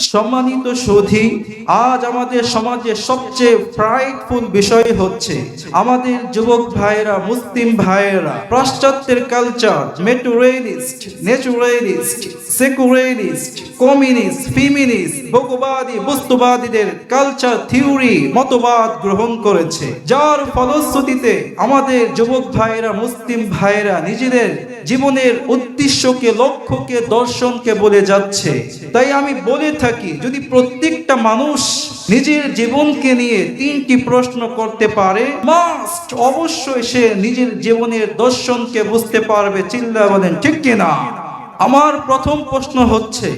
সম্মানিত সৌধি, আজ আমাদের সমাজে সবচেয়ে প্রাইডফুল বিষয় হচ্ছে আমাদের যুবক ভাইয়েরা, মুসলিম ভাইয়েরা, পাশ্চাত্যের culture materialist naturalist secularist communist feminist ভোগবাদী, বস্তুবাদীদের কালচার থিওরি মতবাদ গ্রহণ করেছে। যার ফলশ্রুতিতে আমাদের যুবক ভাইয়েরা, মুসলিম ভাইয়েরা নিজেদের জীবনের উদ্দেশ্যকে, লক্ষ্যকে, দর্শনকে বলে যাচ্ছে। তাই আমি বলে থাকি যদি প্রত্যেকটা মানুষ নিজের জীবনকে নিয়ে তিনটি প্রশ্ন করতে পারে মাস্ট অবশ্যই সে নিজের জীবনের দর্শনকে বুঝতে পারবে, চিল্লা বলেন, ঠিক কিনা? আমার প্রথম প্রশ্ন হচ্ছে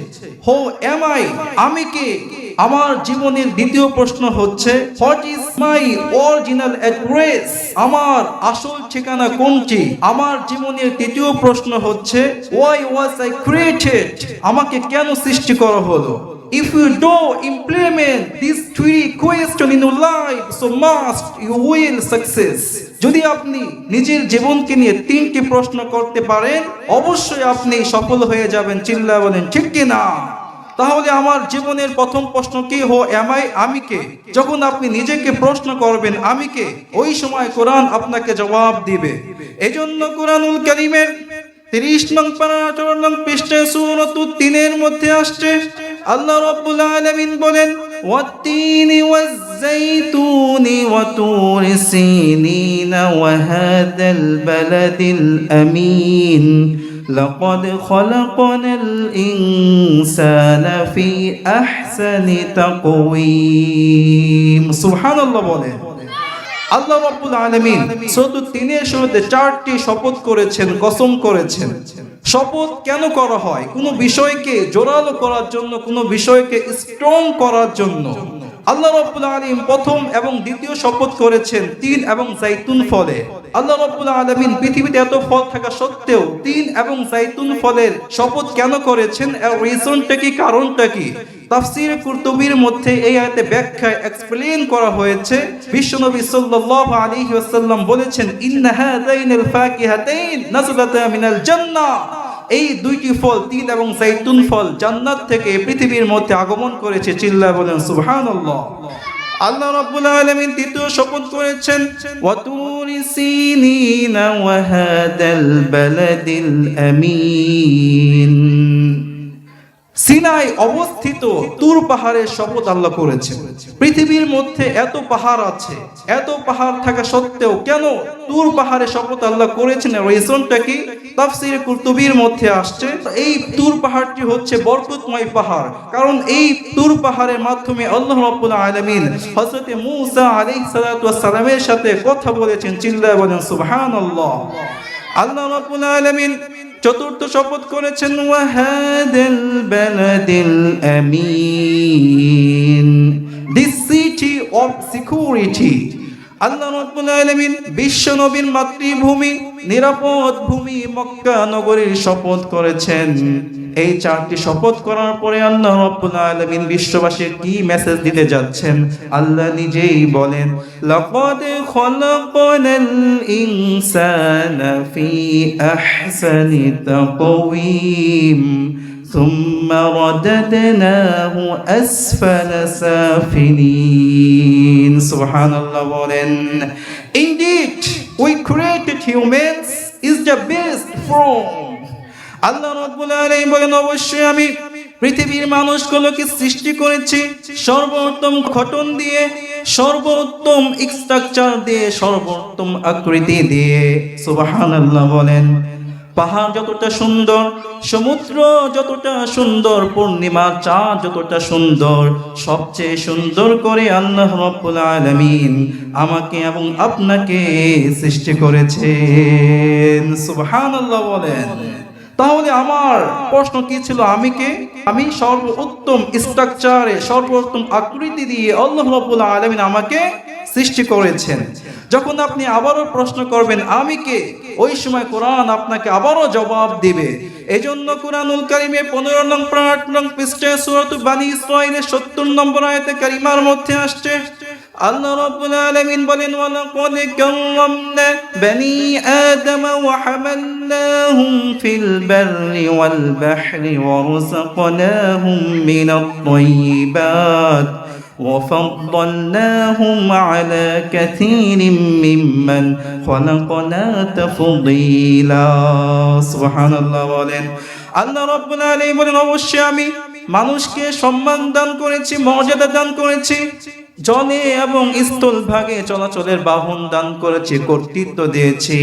হো এম আই আমি কে? আমার জীবনের দ্বিতীয় প্রশ্ন হচ্ছে what is my original address আমার আসল ঠিকানা কোনটি? আমার জীবনের তৃতীয় প্রশ্ন হচ্ছে ওয়াই ওয়াজ আই ক্রিয়েটেড আমাকে কেন সৃষ্টি করা হলো? If you do implement these three questions in your life, so must you will success. যদি আপনি নিজের জীবনকে নিয়ে তিনটি প্রশ্ন করতে পারেন অবশ্যই আপনি সফল হয়ে যাবেন চিল্লা বলেন ঠিক কি না? তাহলে আমার জীবনের প্রথম প্রশ্ন কি হো এমআই আমি কে? যখন আপনি নিজেকে প্রশ্ন করবেন আমি কে? ওই সময় কোরআন আপনাকে জবাব দিবে। এজন্য কোরআনুল কারীমের তিরিশ নং পারা আঠারো নং পৃষ্ঠায় সুরত তিনের মধ্যে আসছে আল্লাহ রব্বুল আলামিন বলেন والتين والزيتون وطور سينين وهذا البلد الأمين لقد خلقنا الإنسان في أحسن تقويم سبحان الله বলেন আল্লাহ রাব্বুল আলামিন সূরা তিনের শুরুতে চারটি শপথ করেছেন কসম করেছেন শপথ কেন করা হয়? কোনো বিষয়কে জোরালো করার জন্য, কোনো বিষয়কে স্ট্রং করার জন্য। আল্লাহ রাব্বুল আলামিন প্রথম এবং দ্বিতীয় শপথ করেছেন তিন এবং জাইতুন ফলে। আল্লাহ রাব্বুল আলমিন পৃথিবীতে এত ফল থাকা সত্ত্বেও তিন এবং জাইতুন ফলের শপথ কেন করেছেন? এর রিজনটা কি, কারণটা কি? তাফসির কুরতুবির মধ্যে এই আয়াতে ব্যাখ্যায় এক্সপ্লেইন করা হয়েছে। বিশ্বনবী সাল্লাল্লাহু আলাইহি ওয়াসাল্লাম বলেছেন, ইন্না হাযাইনাল ফাকিহাতাইন নাযলাতা মিনাল জান্নাহ। এই দুইটি ফল তিল এবং সাইতুন ফল, জান্নাত থেকে পৃথিবীর মধ্যে আগমন করেছে চিল্লা বলেন, সুবহানাল্লাহ। আল্লাহ রাব্বুল আলামিন তৃতীয় শপথ করেছেন, ওয়াতুরি সিনিনা ওয়া বালাদিল আমিন। সিনাই অবস্থিত তুর পাহাড়ের শপথ আল্লাহ করেছেন। পৃথিবীর মধ্যে এত পাহাড় আছে, এত পাহাড় থাকা সত্ত্বেও কেন তুর পাহাড়ে শপথ আল্লাহ করেছেন? রিজনটা কি? তাফসির কুরতুবির মধ্যে আসছে। এই তুর পাহাড়টি হচ্ছে বরকতময় পাহাড়। কারণ এই তুর পাহাড়ের মাধ্যমে আল্লাহ রাব্বুল আলামিন হযরত মূসা আলাইহিস সালাতু সালামের সাথে কথা বলেছেন, চিল্লায় বলেন, সুবহানাল্লাহ। আল্লাহ রাব্বুল আলামিন চতুর্থ শপথ করেছেন ওয়াহাদাল বালাদিল আমিন। দিস সিটি অফ সিকিউরিটি আল্লাহ মাতৃভূমি, নিরাপদ ভূমি মক্কা নগরীর শপথ করেছেন। এই চারটি শপথ করার পরে বিশ্ববাসীর কি মেসেজ দিতে যাচ্ছেন? আল্লাহ নিজেই বলেন, লাকাদ ثم رددناه أسفل سافلين سبحان الله বলেন Indeed we created humans is the best form আল্লাহ রব্বুল আলামিন বলেন অবশ্যই আমি পৃথিবীর মানুষগুলোকে সৃষ্টি করেছি সর্বোত্তম গঠন দিয়ে সর্বোত্তম স্ট্রাকচার দিয়ে সর্বোত্তম আকৃতি দিয়ে সুবহানাল্লাহ বলেন পাহাড় যতটা সুন্দর, সমুদ্র যতটা সুন্দর পূর্ণিমা চাঁদ যতটা সুন্দর, সবচেয়ে সুন্দর করে আল্লাহ রব্বুল আলামিন আমাকে এবং আপনাকে সৃষ্টি করেছেন। সুবহানাল্লাহ বলেন। তাহলে আমার প্রশ্ন কি ছিল? আমি কে? আমি সর্বোত্তম স্ট্রাকচারে সর্বোত্তম আকৃতি দিয়ে আল্লাহ রাব্বুল আলামিন আমাকে সৃষ্টি করেছেন। যখন আপনি আবারও প্রশ্ন করবেন, আমি কে? ওই সময় কোরআন আপনাকে আবারও জবাব দিবে। এজন্য কোরআনুল কারিমে পনেরো নং আট নং পৃষ্ঠে সুরত বানী ইসরাইলের সত্তর নম্বর আয়তে কারিমার মধ্যে আসছে, আল্লাহ রাব্বুল আলামিন বলেন, ওয়ালাকাদ কাররামনা বনি আদম ওয়া হামালনাহুম ফিল বাররি ওয়াল বাহরি ওয়া রাযাকনাহুম মিনাত তাইয়্যিবাত وفضلناهم على كثير ممن خلقنا تفضيلا سبحان الله বলেন আল্লাহ রাব্বুল আলামিন বলেন অবশ্যই আমি মানুষকে সম্মান দান করেছি মর্যাদা দান করেছি জলে এবং স্থল ভাগে চলাচলের বাহন দান করেছে, কর্তৃত্ব দিয়েছি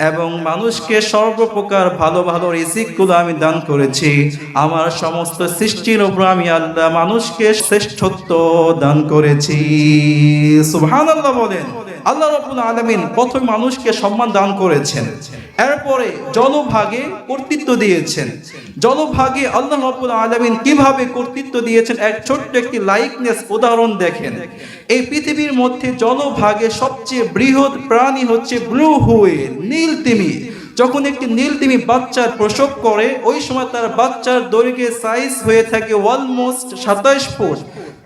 এবং মানুষকে সর্বপ্রকার ভালো ভালো রিজিকগুলো আমি দান করেছি। আমার সমস্ত সৃষ্টির উপর আমি আল্লাহ মানুষকে শ্রেষ্ঠত্ব দান করেছি। সুবহানাল্লাহ বলেন। আল্লাহ রাব্বুল আলামিন প্রথম মানুষকে সম্মান দান করেছেন। এরপরে জলভাগে কর্তৃত্ব দিয়েছেন। জলভাগে আল্লাহ রাব্বুল আলামিন কীভাবে কর্তৃত্ব দিয়েছেন এক ছোট্ট একটি লাইকনেস উদাহরণ দেখেন। এই পৃথিবীর মধ্যে জলভাগে সবচেয়ে বৃহৎ প্রাণী হচ্ছে ব্লু হুইল, নীল তিমি। যখন একটি নীল তিমি বাচ্চার প্রসব করে, ওই সময় তার বাচ্চার দৈর্ঘ্যের সাইজ হয়ে থাকে অলমোস্ট সাতাইশ ফুট।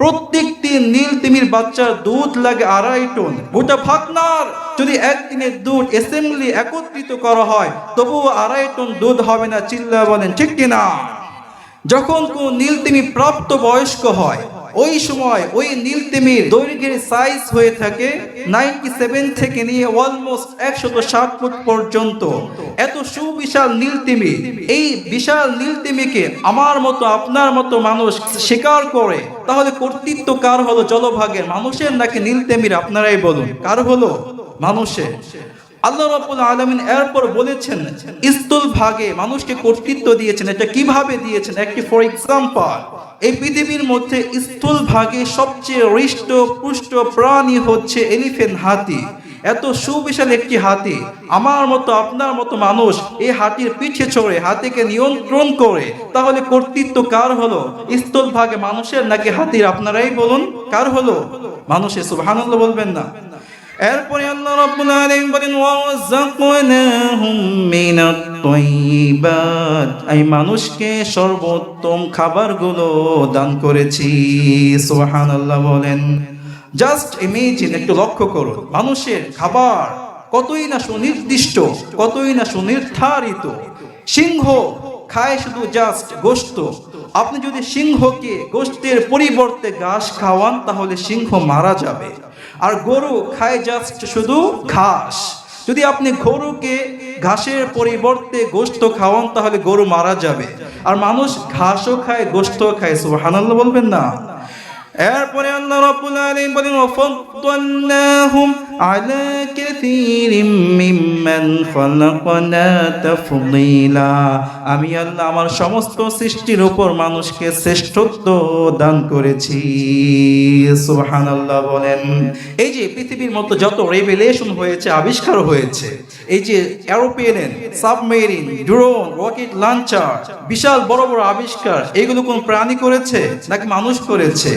প্রত্যেকটি নীল তিমির বাচ্চার দুধ লাগে আড়াই টন। গোটা ফাকনার যদি একদিনের দুধ অ্যাসেম্বলি একত্রিত করা হয়, তবুও আড়াই টন দুধ হবে না চিল্লা বলেন, ঠিক কিনা? যখন কোন নীল তিমি প্রাপ্ত বয়স্ক হয় ওই সময় ওই নীল তিমির দৈর্ঘ্যের সাইজ হয়ে থাকে নাইনটি সেভেন থেকে নিয়ে অলমোস্ট একশত ষাট ফুট পর্যন্ত। এত সুবিশাল নীল তিমি এই বিশাল নীল তিমিকে আমার মতো, আপনার মতো মানুষ শিকার করে। তাহলে কর্তৃত্ব কার হলো? জলভাগের মানুষের নাকি নীল তিমির? আপনারাই বলুন। কার হলো? মানুষের। আল্লাহ রাব্বুল আলামিন এরপর বলেছেন, স্থূল ভাগে মানুষকে কর্তৃত্ব দিয়েছেন। এটা কীভাবে দিয়েছেন? একটি ফর এক্সাম্পল এই পৃথিবীর মধ্যে স্থূল ভাগে সবচেয়ে হৃষ্ট, পুষ্ট প্রাণী হচ্ছে এলিফেন্ট হাতি। এত সুবিশাল একটি হাতি। আমার মতো, আপনার মতো মানুষ এই হাতির পিছে চড়ে, হাতিকে নিয়ন্ত্রণ করে, তাহলে কর্তৃত্ব কার হলো? স্থূল ভাগে মানুষের নাকি হাতির? আপনারাই বলুন, কার হলো? মানুষের, সুবহানাল্লাহ বলবেন না। এরপরে আল্লাহ রাব্বুল আলামিন বলেন ওয়াযাকনাহুম মিনাত তাইয়্যিবাত এই মানুষকে সর্বোত্তম খাবারগুলো দান করেছি। সুবহানাল্লাহ বলেন, জাস্ট ইমেজিন, একটু লক্ষ্য করুন, মানুষের খাবার কতই না সুনির্দিষ্ট, কতই না সুনির্ধারিত। সিংহ খায় শুধু জাস্ট গোশত। আপনি যদি সিংহকে গোশতের পরিবর্তে ঘাস খাওয়ান, তাহলে সিংহ মারা যাবে। আর গরু খায় জাস্ট শুধু ঘাস। যদি আপনি গরুকে ঘাসের পরিবর্তে গোস্ত খাওয়ান, তাহলে গরু মারা যাবে। আর মানুষ ঘাসও খায় গোস্ত খায়, সুবহানাল্লাহ বলবেন না? এরপরে আল্লাহ রাব্বুল আলামিন বলেন, ওয়াফাদ্দালনাহুম আলা কাসীরিম মিম্মান খালাকনা তাফদীলা। আমি আল্লাহ আমার সমস্ত সৃষ্টির উপর মানুষকে শ্রেষ্ঠত্ব দান করেছি। সুবহানাল্লাহ বলেন। এই যে পৃথিবীর মতো যত রেভেলেশন হয়েছে, আবিষ্কার হয়েছে, এই যে aeroplane submarine drone rocket launcher বিশাল বড় বড় আবিষ্কার, এগুলো কোন প্রাণী করেছে নাকি মানুষ করেছে?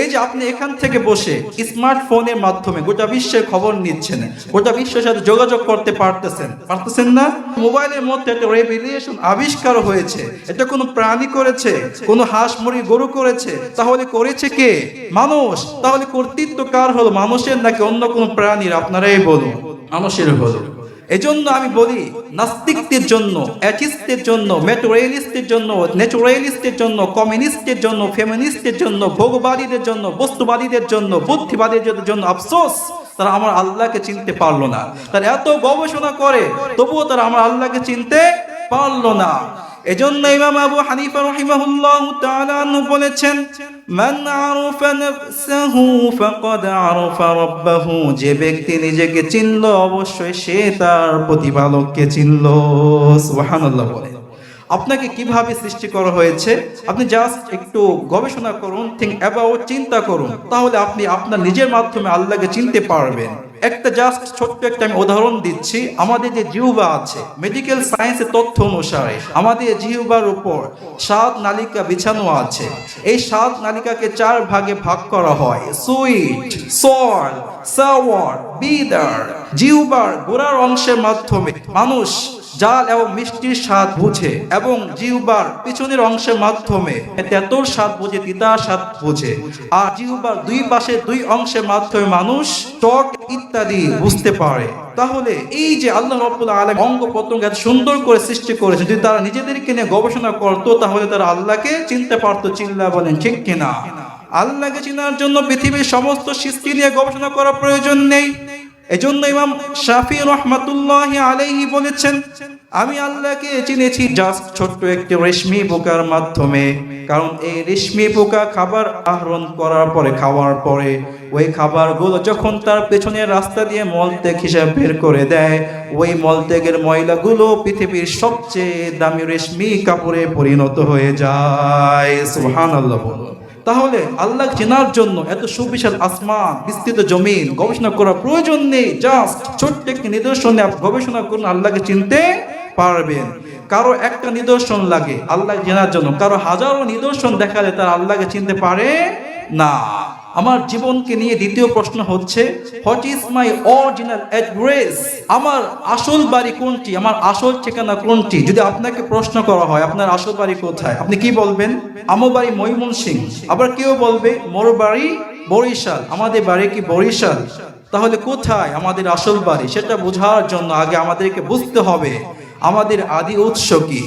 এই যে আপনি এখান থেকে বসে স্মার্টফোনের মাধ্যমে গোটা বিশ্বের খবর নিচ্ছেন, গোটা বিশ্বের সাথে যোগাযোগ করতে পারতেছেন পারতেছেন না? মোবাইলের মধ্যে একটা রেভিলিয়েশন আবিষ্কার হয়েছে, এটা কোনো প্রাণী করেছে, কোনো হাঁস মুরগি গরু করেছে, তাহলে করেছে কে? মানুষ। তাহলে কর্তৃত্ব কার হলো, মানুষের নাকি অন্য কোনো প্রাণীর? আপনারাই বলুন। মানুষের হলো। এজন্য আমি বলি, নাস্তিকদের জন্য অ্যাথিস্টের জন্য মেটোরিয়ালিস্টের জন্য ন্যাচুরালিস্টের জন্য কমিউনিস্টের জন্য ফেমিনিস্টের জন্য, ভোগবাদীদের জন্য, বস্তুবাদীদের জন্য, বুদ্ধিবাদীদের জন্য আফসোস, তারা আমার আল্লাহকে চিনতে পারল না। তারা এত গবেষণা করে, তবুও তারা আমার আল্লাহকে চিনতে পারল না। এজন্য ইমাম আবু হানিফা রাহিমাহুল্লাহ তাআলা বলেছেন, মান আরাফা নাফসাহু ফাকাদ আরাফা রাব্বাহু যে ব্যক্তি নিজেকে চিনল, অবশ্যই সে তার প্রতিপালককে চিনল। সুবহানাল্লাহ বলে আপনাকে কীভাবে সৃষ্টি করা হয়েছে? আপনি জাস্ট একটু গবেষণা করুন থিঙ্ক অ্যাবাউট চিন্তা করুন। তাহলে আপনি আপনার নিজের মাধ্যমে আল্লাহকে চিনতে পারবেন। একটা জাস্ট ছোট্ট একটা আমি উদাহরণ দিচ্ছি। আমাদের যে জিহুবা আছে মেডিকেল সায়েন্সের তথ্য অনুসারে, আমাদের জিহুবার উপর সাত নালিকা বিছানো আছে, এই সাত নালিকাকে চার ভাগে ভাগ করা হয়। সুইট সল সাওয়ার বিদার জিহুবার গোড়ার অংশের মাধ্যমে মানুষ জাল এবং মিষ্টির স্বাদ বুঝে এবং জিহ্বার পিছনের অংশের মাধ্যমে তেতর স্বাদ বুঝে, তিতার স্বাদ বুঝে। আর জিহ্বার দুই পাশে দুই অংশের মাধ্যমে মানুষ টক ইত্যাদি বুঝতে পারে। তাহলে এই যে আল্লাহ রব্বুল আলম অঙ্গ প্রত্যঙ্গ এত সুন্দর করে সৃষ্টি করেছে, যদি তারা নিজেদেরকে নিয়ে গবেষণা করতো, তাহলে তারা আল্লাহকে চিনতে পারতো চিল্লা বলেন, ঠিক কিনা? আল্লাহকে চিনার জন্য পৃথিবীর সমস্ত সৃষ্টি নিয়ে গবেষণা করার প্রয়োজন নেই। এজন্য ইমাম শাফি রহমাতুল্লাহ আলাইহি বলেছেন, আমি আল্লাহকে চিনেছি জাস্ট ছোট্ট একটি রেশমি পোকার মাধ্যমে। কারণ এই রেশমি পোকা খাবার আহরণ করার পরে, খাওয়ার পরে, ওই খাবারগুলো যখন তার পেছনে রাস্তা দিয়ে মলত্যাগ হিসাবে বের করে দেয়, ওই মলত্যাগের ময়লাগুলো পৃথিবীর সবচেয়ে দামি রেশমি কাপড়ে পরিণত হয়ে যায়। সুবহানাল্লাহ বলুন। তাহলে আল্লাহ চেনার জন্য এত সুবিশাল আসমান, বিস্তৃত জমিন গবেষণা করার প্রয়োজন নেই। জাস্ট ছোট্ট একটি নিদর্শনে গবেষণা করুন, আল্লাহকে চিনতে পারবেন। কারও একটা নিদর্শন লাগে আল্লাহ চেনার জন্য। কারও হাজারো নিদর্শন দেখালে তার আল্লাহকে চিনতে পারে না। আমার জীবনকে নিয়ে দ্বিতীয় প্রশ্ন হচ্ছে what is my original address আমার আসল বাড়ি কোনটি? আমার আসল ঠিকানা কোনটি? যদি আপনাকে প্রশ্ন করা হয়, আপনার আসল বাড়ি কোথায়? আপনি কি বলবেন? আমার বাড়ি ময়মনসিং। আবার কেউ বলবে, মোর বাড়ি বরিশাল। আমাদের বাড়ি কি বরিশাল? তাহলে কোথায় আমাদের আসল বাড়ি? সেটা বোঝার জন্য আগে আমাদেরকে বুঝতে হবে। আমাদের আদি উৎস কি?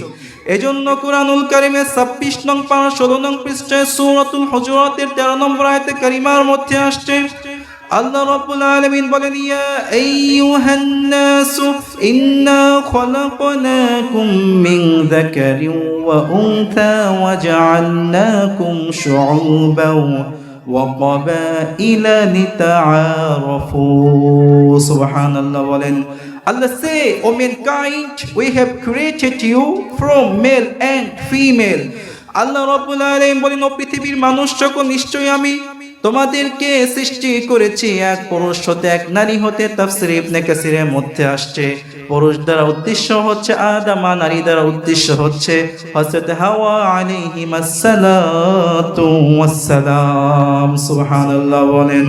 এজন্য কোরআনুল কারিমের ছাব্বিশ নং পারা ষোলো নং পৃষ্ঠায় সূরাতুল হুজুরাতের তেরো নম্বর আয়তে কারিমার মধ্যে আসছে আল্লাহ রাব্বুল আলামিন বলেন ইয়া আইয়ুহান নাসু ইন্না খলাকনাকুম মিন যাকারিন ওয়া উনথা ওয়া জাআলনাকুম শুউবান وقبائل لتعارفوا سبحان الله বলেন Allah say, O mankind, we have created you from male and female. আল্লাহ রব্বুল আলামিন বলেন ও পৃথিবীর মানুষ সকল নিশ্চয়ই আমি তোমাদেরকে সৃষ্টি করেছি এক পুরুষ হতে এক নারী হতে তাফসির ইবনে কাসিরের মধ্যে আসছে। পুরুষ দ্বারা উদ্দেশ্য হচ্ছে আদম নারী দ্বারা উদ্দেশ্য হচ্ছে হযরত হাওয়া আলাইহিম আসসালাতু ওয়াসসালাম। সুবহানাল্লাহ বলেন।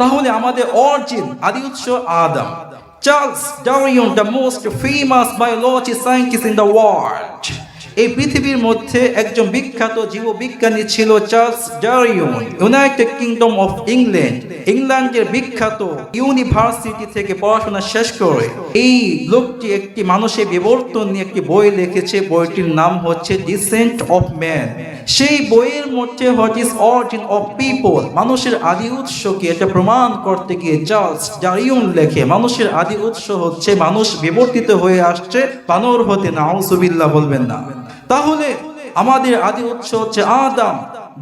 তাহলে আমাদের অরিজিন আদি উৎস আদম। Charles Darwin, the most famous biology scientist in the world. এই পৃথিবীর মধ্যে একজন বিখ্যাত জীববিজ্ঞানী ছিল Charles Darwin. United Kingdom of England ইংল্যান্ডের বিখ্যাত ইউনিভার্সিটি থেকে পড়াশোনা শেষ করে। এই লোকটি একটি মানুষের বিবর্তন নিয়ে একটি বই লিখেছে, বইটির নাম হচ্ছে ডিসেন্ট অফ ম্যান সেই বইয়ের মধ্যে what is origin of people মানুষের আদি উৎসকে এটা প্রমাণ করতে গিয়ে চার্লস ডারিয়ন লেখে, মানুষের আদি উৎস হচ্ছে মানুষ বিবর্তিত হয়ে আসছে, বানর হতে নাউসুবিল্লাহ বলবেন না। তাহলে আমাদের আদি উৎস হচ্ছে আদাম।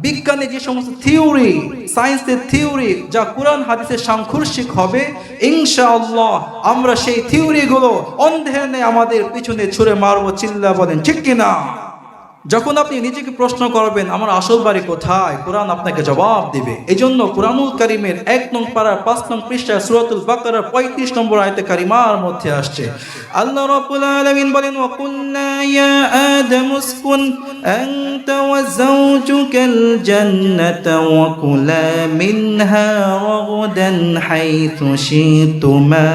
বিজ্ঞানে যে সমস্ত থিওরি, সায়েন্সের থিওরি যা কোরআন হাদিসের সাংঘর্ষিক হবে, ইনশাআল্লাহ আমরা সেই থিওরিগুলো অন্ধের নেই আমাদের পিছনে ছুড়ে মারবো চিল্লা বলেন, ঠিক কিনা? যখন আপনি নিজেকে প্রশ্ন করবেন, আমার আসল বাড়ি কোথায়? কোরআন আপনাকে জবাব দিবে। এই জন্য কোরআনুল কারিমের এক নং পাড়ার পাঁচ নং পৃষ্ঠায় সুরাতুল বাকারার পঁয়ত্রিশ নম্বর আয়তে কারিমার মধ্যে আসছে, আল্লাহ রাব্বুল আলামিন বলেন, ওয়া কুল্না ইয়া আদম উসকুন, আনতা ওয়া ওয়া মিনহা শিতুমা।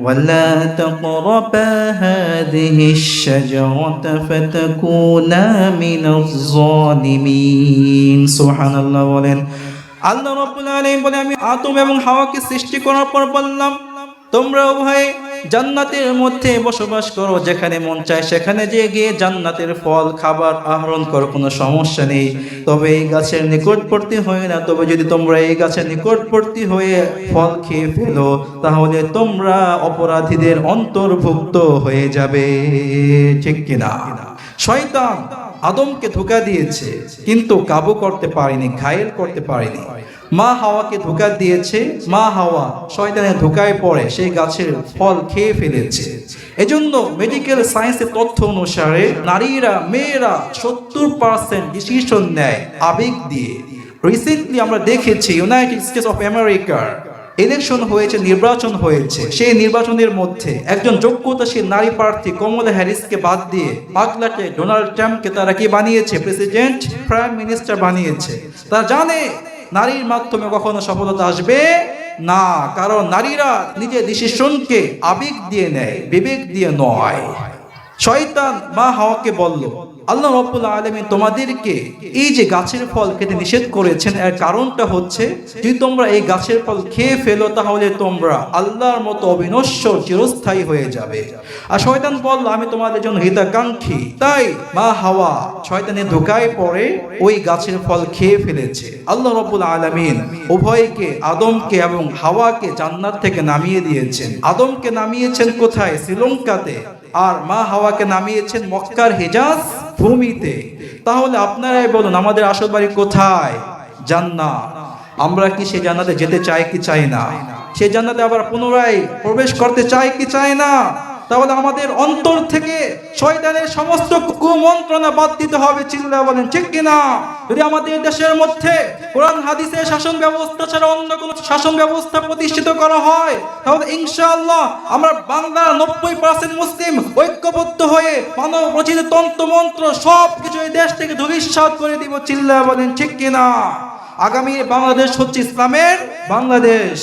ولا تقربا هذه الشجرة فتكونا من الظالمين سبحان الله বলেন আল্লাহ রাব্বুল আলামিন বলে আমি আদম এবং হাওয়াকে সৃষ্টি করার পর বললাম তোমরা উভয়ে জান্নাতের মধ্যে বসবাস করো, যেখানে মন চায় সেখানে যে গিয়ে জান্নাতের ফল, খাবার আহরণ করো, কোনো সমস্যা নেই। তবে এই গাছের নিকটবর্তী হয়ে না, তবে যদি তোমরা এই গাছের নিকটবর্তী হয়ে ফল খেয়ে ফেলো, তাহলে তোমরা অপরাধীদের অন্তর্ভুক্ত হয়ে যাবে। ঠিক কিনা? শয়তান আদমকে ধোকা দিয়েছে, কিন্তু কাবু করতে পারেনি, ঘায়েল করতে পারেনি। মা হাওয়াকে ধোকা দিয়েছে। মা হাওয়া শয়তানের ধোকায় পড়ে সেই গাছের ফল খেয়ে ফেলেছে। এজন্য মেডিকেল সায়েন্সের তথ্য অনুসারে নারীরা, মেয়েরা সত্তর পার্সেন্ট ডিসিশন নেয় আবেগ দিয়ে। রিসেন্টলি আমরা দেখেছি ইউনাইটেড স্টেটস অফ আমেরিকার ইলেকশন হয়েছে, নির্বাচন হয়েছে। সেই নির্বাচনের মধ্যে একজন যোগ্যতাশীল নারী প্রার্থী কমলা হ্যারিসকে বাদ দিয়ে পাগলাটে ডোনাল্ড ট্রাম্পকে তারা কি বানিয়েছে? প্রেসিডেন্ট প্রাইম মিনিস্টার বানিয়েছে। তারা জানে নারীর মাধ্যমে কখনো সফলতা আসবে? না, কারণ নারীরা নিজের ডিসিশনকে আবেগ দিয়ে নেয়, বিবেক দিয়ে নয়। শয়তান মা হাওয়াকে বলল আল্লাহ রব্বুল আলমী তোমাদেরকে এই যে গাছের ফল খেতে নিষেধ করেছেন, এর কারণটা হচ্ছে যদি তোমরা এই গাছের ফল খেয়ে ফেলো, তাহলে তোমরা আল্লাহর মতো অবিনশ্বর চিরস্থায়ী হয়ে যাবে। আর শয়তান বলল, আমি তোমাদের জন্য হিতাকাঙ্ক্ষী। তাই মা হাওয়া শয়তানের ধোকায় পড়ে ওই গাছের ফল খেয়ে ফেলেছে। আল্লাহ রব্বুল আলমিন উভয়কে, আদমকে এবং হাওয়াকে জান্নাত থেকে নামিয়ে দিয়েছেন। আদমকে নামিয়েছেন কোথায়? শ্রীলঙ্কাতে। আর মা হাওয়াকে নামিয়েছেন মক্কার হেজাজ ভূমিতে। তাহলে আপনারাই বলুন, আমাদের আসল বাড়ি কোথায়? জান্নাত। আমরা কি সে জান্নাতে যেতে চাই কি চাই না? সে জান্নাতে আবার পুনরায় প্রবেশ করতে চাই কি চাই না? তাহলে আমাদের অন্তর থেকে শয়তানের সমস্ত কুমন্ত্রণা বাদ দিতে হবে চিল্লা বলেন, ঠিক কিনা? যদি আমাদের দেশের মধ্যে কোরআন, হাদিসের শাসন ব্যবস্থা ছাড়া অন্য কোনো শাসন ব্যবস্থা প্রতিষ্ঠিত করা হয়, তাহলে ইনশাআল্লাহ আমরা বাংলার নব্বই পার্সেন্ট মুসলিম ঐক্যবদ্ধ হয়ে মানব রচিত তন্ত্রমন্ত্র সব কিছু এই দেশ থেকে ধূলিসাৎ করে দিব চিল্লা বলেন, ঠিক কিনা? আগামী বাংলাদেশ হচ্ছে ইসলামের বাংলাদেশ।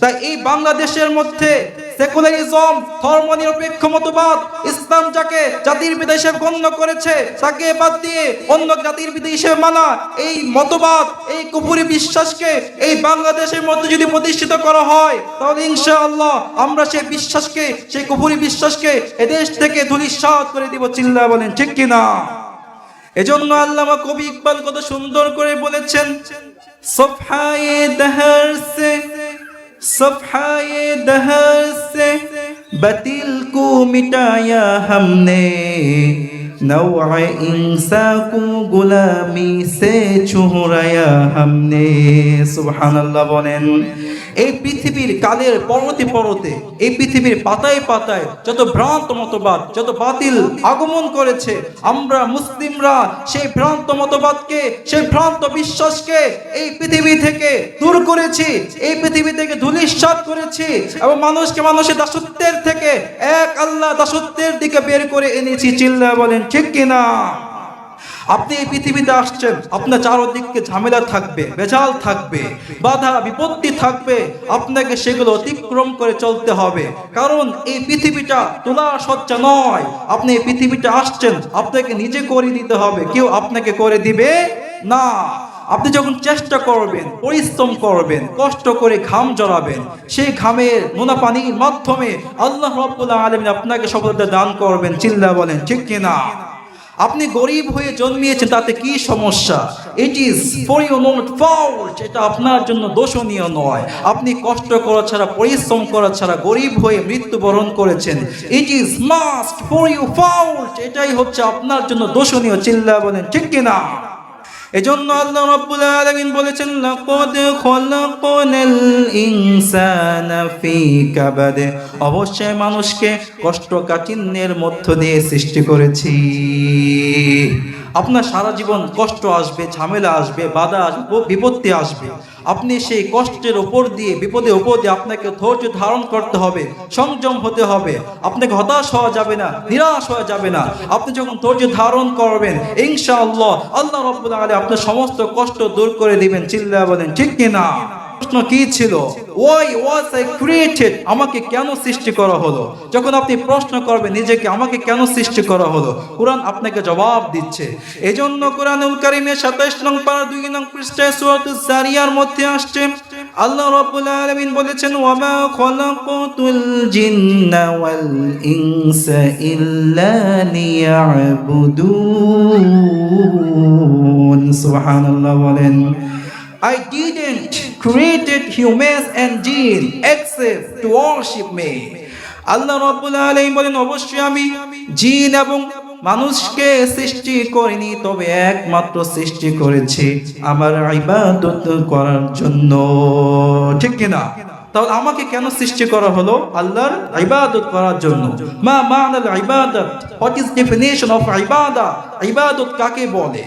তাই এই বাংলাদেশের মধ্যে সেকুলারিজম ধর্ম নিরপেক্ষ মতবাদ, ইসলাম যাকে জাতির হিসেবে গণ্য করেছে, তাকে বাদ দিয়ে অন্য জাতির হিসেবে মানা, এই মতবাদ, এই কুপুরি বিশ্বাসকে এই বাংলাদেশের মধ্যে যদি প্রতিষ্ঠিত করা হয়, তাহলে ইনশাআল্লাহ আমরা সেই বিশ্বাসকে, সেই কুপুরি বিশ্বাসকে এদেশ থেকে ধূলিসাৎ করে দিব, চিল্লা বলেন, ঠিক কিনা এজন্য আল্লামা কবি ইকবাল কত সুন্দর করে বলেছেন, সফহায়ে দহর সে सफाए दहर से बतिल को मिटाया हमने नौ इंसा को गुलामी से छुहराया हमने सुबहानल्लाह बोलें এই পৃথিবীর কালের পরতে পরতে এই পৃথিবীর পাতায় পাতায় যত ভ্রান্ত মতবাদ, যত বাতিল আগমন করেছে, আমরা মুসলিমরা সেই ভ্রান্ত মতবাদকে, সেই ভ্রান্ত বিশ্বাসকে এই পৃথিবী থেকে দূর করেছি, এই পৃথিবী থেকে ধূলিসাৎ করেছি এবং মানুষকে মানুষের দাসত্বের থেকে এক আল্লাহ দাসত্বের দিকে বের করে এনেছি। চিল্লা বলেন, ঠিক কিনা? আপনি এই পৃথিবীতে আসছেন, আপনার চারদিকে ঝামেলা থাকবে বেজাল থাকবে, বাধা, বিপত্তি থাকবে, আপনাকে সেগুলো অতিক্রম করে চলতে হবে। কারণ এই পৃথিবীটা তোলা সজ্জা নয়। আপনি এই পৃথিবীটা আসছেন, আপনাকে নিজে করে দিতে হবে। কেউ আপনাকে করে দিবে না। আপনি যখন চেষ্টা করবেন, পরিশ্রম করবেন, কষ্ট করে ঘাম জড়াবেন, সেই ঘামের নোনা পানির মাধ্যমে আল্লাহ রব্বুল্লাহ আলমিন আপনাকে সফলতা দান করবেন। চিল্লা বলেন, ঠিক কিনা? আপনি গরিব হয়ে জন্মিয়েছেন, তাতে কি সমস্যা? It is for you not fault এটা আপনার জন্য দোষণীয় নয়। আপনি কষ্ট করা ছাড়া, পরিশ্রম করা ছাড়া গরিব হয়ে মৃত্যুবরণ করেছেন। It is must for you fault এটাই হচ্ছে আপনার জন্য দোষণীয়। চিল্লা বলেন, ঠিক কিনা? এজন্য আল্লাহ রাব্বুল আলামিন বলেছেন, লাকাদ খলাকনাল ইনসানা ফি কাবাদ। অবশ্যই মানুষকে কষ্ট কাঠিন্যের মধ্য দিয়ে সৃষ্টি করেছি। আপনার সারা জীবন কষ্ট আসবে, ঝামেলা আসবে, বাধা আসবে, বিপত্তি আসবে। আপনি সেই কষ্টের ওপর দিয়ে, বিপদে দিয়ে আপনাকে ধৈর্য ধারণ করতে হবে, সংযম হতে হবে। আপনাকে হতাশ হওয়া যাবে না, নিরাশ হওয়া যাবে না। আপনি যখন ধৈর্য ধারণ করবেন, ইনশাআল্লাহ, আল্লাহ রব্বুল আলী আপনার সমস্ত কষ্ট দূর করে দিবেন। চিল্লা বলেন, ঠিক কিনা? প্রশ্ন কি ছিল? ওয়াই ওয়াজ আই ক্রিয়েটেড আমাকে কেন সৃষ্টি করা হলো? যখন আপনি প্রশ্ন করবেন, নিজেকে আমাকে কেন সৃষ্টি করা হলো? কোরআন আপনাকে জবাব দিচ্ছে। এজন্য কোরআনুল কারীমের 27 নং পারা 2 নং পৃষ্ঠায় সূরাতুজ জারিয়ার মধ্যে আসছে, আল্লাহ রাব্বুল আলামিন বলেছেন, ওয়ামা খলাকাতুল জিন্না ওয়াল ইনসা ইল্লা লিয়াবুদুন। সুবহানাল্লাহ বলেন, I didn't created humans and jinn except to worship me. আল্লাহ রাব্বুল আলামিন বলেন, অবশ্যই আমি জিন এবং মানুষকে সৃষ্টি করিনি, তবে একমাত্র সৃষ্টি করেছি আমার ইবাদত করার জন্য। ঠিক কিনা তাহলে আমাকে কেন সৃষ্টি করা হলো? আল্লাহর ইবাদত করার জন্য। মা মানাল ইবাদত? হোয়াট ইজ ডেফিনেশন অফ ইবাদা ইবাদত কাকে বলে?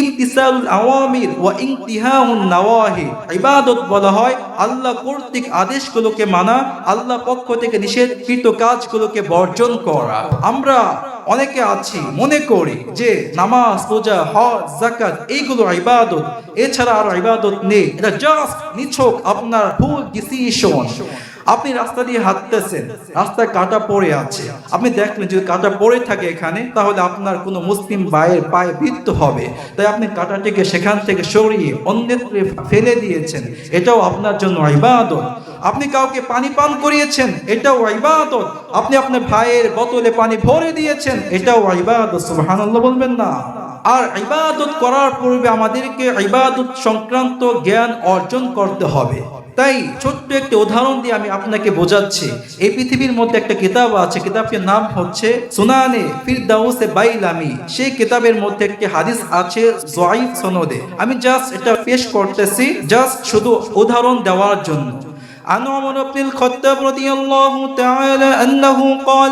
ইমতিসালুল আওয়ামির ওয়া ইনতিহাউন নাওয়াহি ইবাদত বলা হয়, আল্লাহ কর্তৃক আদেশগুলোকে মানা, আল্লাহ পক্ষ থেকে নিষেধকৃত কাজগুলোকে বর্জন করা। আমরা অনেকে আছি, মনে করি যে নামাজ পূজা হজ জাকাত এইগুলো ইবাদত। এছাড়া আর ইবাদত নেই। এটা জাস্ট নিছক আপনার ভুল ডিসিশন আপনি রাস্তা দিয়ে হাঁটতেছেন, রাস্তায় কাটা পড়ে আছে। আপনি দেখলেন যদি কাটা পড়ে থাকে এখানে, তাহলে আপনার কোনো মুসলিম ভাইয়ের পায়ে বৃত্ত হবে। তাই আপনি কাটাটিকে সেখান থেকে সরিয়ে অন্যত্রে ফেলে দিয়েছেন। এটাও আপনার জন্য ইবাদত। আপনি কাউকে পানি পান করিয়েছেন, এটাও ইবাদত। আপনি আপনার ভাইয়ের বোতলে পানি ভরে দিয়েছেন, এটাও ইবাদত। সুবহানাল্লাহ বলবেন না। আর ইবাদত করার পূর্বে আমাদেরকে ইবাদত সংক্রান্ত জ্ঞান অর্জন করতে হবে। তাই ছোট্ট একটি উদাহরণ দিয়ে আমি আপনাকে বোঝাচ্ছি এই পৃথিবীর মধ্যে একটা কিতাব আছে কিতাবটির নাম হচ্ছে সুনানে ফিরদাউসে বাইলামি সেই কিতাবের মধ্যে একটি হাদিস আছে জয়ীফ সনদে আমি জাস্ট এটা পেশ করতেছি জাস্ট শুধু উদাহরণ দেওয়ার জন্য عن عمر بن الخطاب رضي الله تعالى أنه قال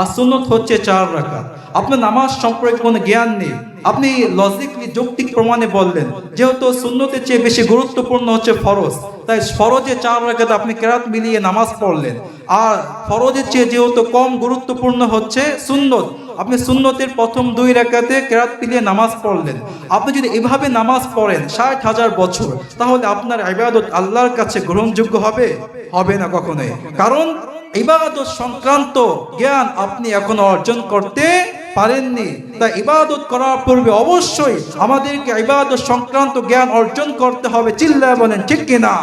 আর সুন্নত হচ্ছে চার রাখা আপনার নামাজ সম্পর্কে কোনো জ্ঞান নেই। আপনি লজিকলি যৌক্তিক প্রমাণে বললেন, যেহেতু সুন্নতের চেয়ে বেশি গুরুত্বপূর্ণ হচ্ছে ফরজ। তাই ফরজে চার রাখাত আপনি কেরাত মিলিয়ে নামাজ পড়লেন। আর ফরজের চেয়ে যেহেতু কম গুরুত্বপূর্ণ হচ্ছে সুন্নত আপনি সুন্নতের প্রথম দুই রেখাতে কেরাত পিলিয়ে নামাজ পড়লেন। আপনি যদি এভাবে নামাজ পড়েন ষাট হাজার বছর, তাহলে আপনার ইবাদত আল্লাহর কাছে গ্রহণযোগ্য হবে? হবে না কখনোই। কারণ ইবাদত সংক্রান্ত জ্ঞান আপনি এখনও অর্জন করতে পারেননি। তাই ইবাদত করার পূর্বে অবশ্যই আমাদেরকে ইবাদত সংক্রান্ত জ্ঞান অর্জন করতে হবে। চিল্লায় বলেন, ঠিক কিনা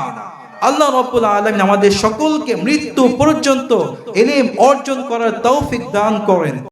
আল্লাহ রব্বুল আলমিন আমাদের সকলকে মৃত্যু পর্যন্ত এলিম অর্জন করার তৌফিক দান করেন।